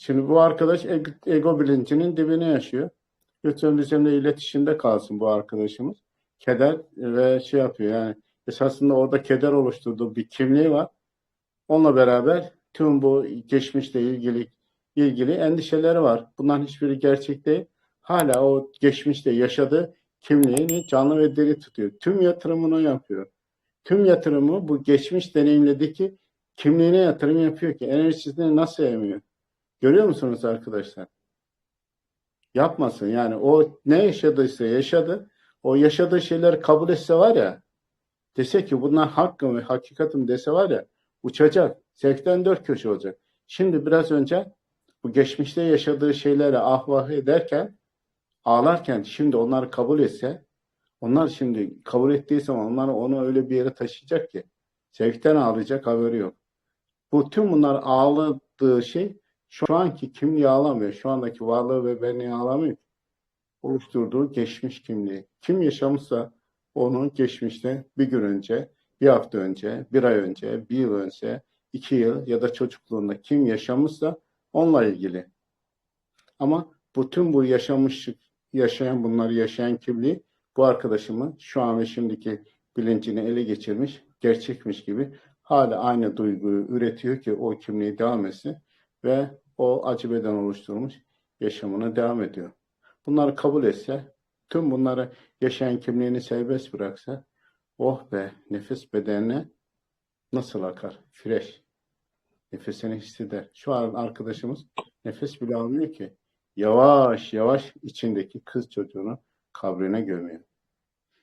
Şimdi bu arkadaş ego, bilincinin dibine yaşıyor. Lütfen bizimle iletişimde kalsın bu arkadaşımız. Keder ve şey yapıyor yani esasında orada keder oluşturduğu bir kimliği var. Onunla beraber tüm bu geçmişle ilgili ilgili endişeleri var. Bunların hiçbiri gerçek değil. Hala o geçmişte yaşadığı kimliğini canlı ve diri tutuyor. Tüm yatırımını yapıyor. Tüm yatırımı bu geçmiş deneyimledeki kimliğine yatırım yapıyor ki enerjisini nasıl emiyor? Görüyor musunuz arkadaşlar? Yapmasın yani o ne yaşadıysa yaşadı. O yaşadığı şeyleri kabul etse var ya dese ki bunlar hakkım ve hakikatim dese var ya uçacak. Zevkten dört köşe olacak. Şimdi biraz önce bu geçmişte yaşadığı şeyleri ah vah ederken ağlarken şimdi onları kabul etse onlar şimdi kabul ettiği zaman onları onu öyle bir yere taşıyacak ki zevkten ağlayacak haberi yok. Bu tüm bunlar ağladığı şey şu anki kimliği ağlamıyor. Şu andaki varlığı ve benliği ağlamıyor. Oluşturduğu geçmiş kimliği. Kim yaşamışsa onun geçmişte bir gün önce, bir hafta önce, bir ay önce, bir yıl önce, iki yıl ya da çocukluğunda kim yaşamışsa onunla ilgili. Ama bütün bu yaşamışlık, yaşayan bunları yaşayan kimliği bu arkadaşımın şu an ve şimdiki bilincini ele geçirmiş, gerçekmiş gibi hala aynı duyguyu üretiyor ki o kimliği devam etsin ve o acı beden oluşturmuş yaşamına devam ediyor. Bunları kabul etse, tüm bunları yaşayan kimliğini serbest bıraksa, oh be nefes bedenine nasıl akar? Fresh. Nefesini hisseder. Şu an arkadaşımız nefes bile almıyor ki. Yavaş yavaş içindeki kız çocuğunu kabrine gömüyor.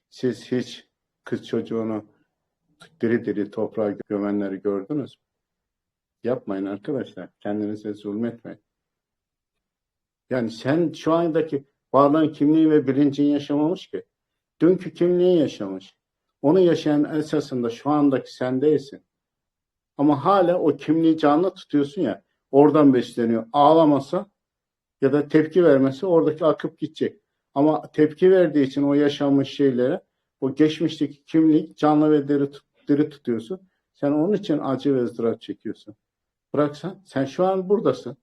Siz hiç kız çocuğunu diri diri toprağa gömenleri gördünüz mü? Yapmayın arkadaşlar. Kendinize zulmetmeyin. Yani sen şu andaki varlığın kimliği ve bilincin yaşamamış ki. Dünkü kimliği yaşamış. Onu yaşayan esasında şu andaki sen değilsin. Ama hala o kimliği canlı tutuyorsun ya. Oradan besleniyor. Ağlamasa ya da tepki vermesi oradaki akıp gidecek. Ama tepki verdiği için o yaşanmış şeylere o geçmişteki kimlik canlı ve diri, diri tutuyorsun. Sen onun için acı ve ızdırap çekiyorsun. Bıraksan sen şu an buradasın.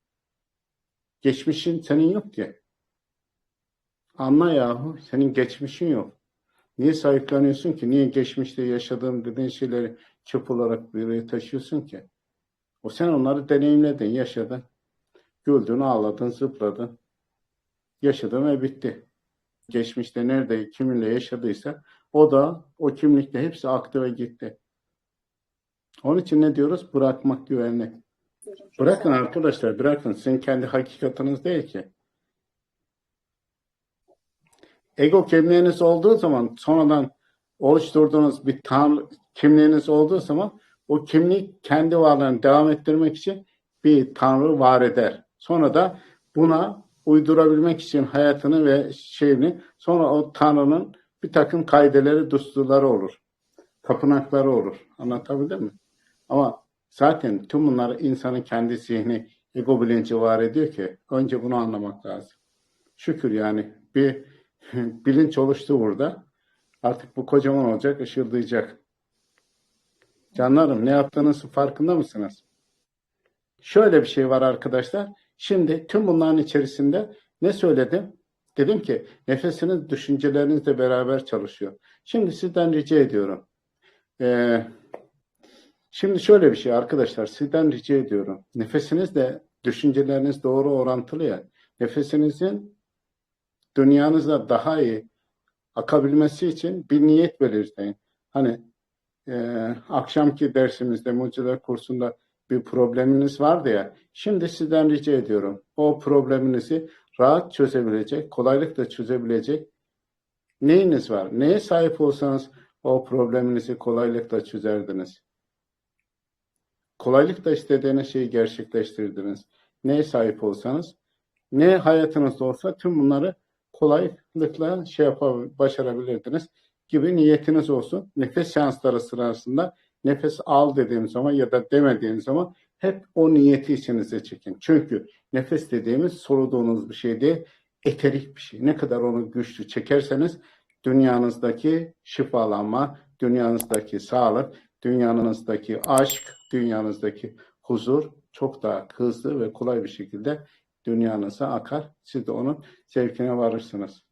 Geçmişin senin yok ki. Anla yahu senin geçmişin yok. Niye sahiplanıyorsun ki? Niye geçmişte yaşadığın dediğin şeyleri çöp olarak buraya taşıyorsun ki? O sen onları deneyimledin, yaşadın. Güldün, ağladın, zıpladın. Yaşadın ve bitti. Geçmişte nerede, kiminle yaşadıysa o da o kimlikle hepsi aktı ve gitti. Onun için ne diyoruz? Bırakmak güvenli. Bırakın arkadaşlar, bırakın. Sizin kendi hakikatiniz değil ki. Ego kimliğiniz olduğu zaman, sonradan oluşturduğunuz bir tanrı kimliğiniz olduğu zaman o kimlik kendi varlığını devam ettirmek için bir tanrı var eder. Sonra da buna uydurabilmek için hayatını ve şeyini sonra o tanrının bir takım kaideleri, düsturları olur. Tapınakları olur. Anlatabildim mi? Ama zaten tüm bunlar insanın kendi zihni, ego bilinci var ediyor ki önce bunu anlamak lazım. Şükür yani bir bilinç oluştu burada. Artık bu kocaman olacak, ışıldayacak. Canlarım ne yaptığınızın farkında mısınız? Şöyle bir şey var arkadaşlar. Şimdi tüm bunların içerisinde ne söyledim? Dedim ki nefesiniz düşüncelerinizle beraber çalışıyor. Şimdi sizden rica ediyorum. Ee, şimdi şöyle bir şey arkadaşlar sizden rica ediyorum. Nefesinizle düşünceleriniz doğru orantılı ya. Nefesinizin dünyanızda daha iyi akabilmesi için bir niyet belirleyin. Hani e, akşamki dersimizde mucizeler kursunda bir probleminiz vardı ya. Şimdi sizden rica ediyorum. O probleminizi rahat çözebilecek, kolaylıkla çözebilecek neyiniz var? Neye sahip olsanız o probleminizi kolaylıkla çözerdiniz. Kolaylıkla istediğiniz şeyi gerçekleştirdiniz. Neye sahip olsanız, ne hayatınızda olsa tüm bunları kolaylıkla şey yapar, başarabilirdiniz gibi niyetiniz olsun. Nefes seansları sırasında nefes al dediğim zaman ya da demediğim zaman hep o niyeti içinize çekin. Çünkü nefes dediğimiz soluduğunuz bir şey değil, eterik bir şey. Ne kadar onu güçlü çekerseniz dünyanızdaki şifalanma, dünyanızdaki sağlık, dünyanızdaki aşk, dünyanızdaki huzur çok daha hızlı ve kolay bir şekilde dünyanıza akar. Siz de onun zevkine varırsınız.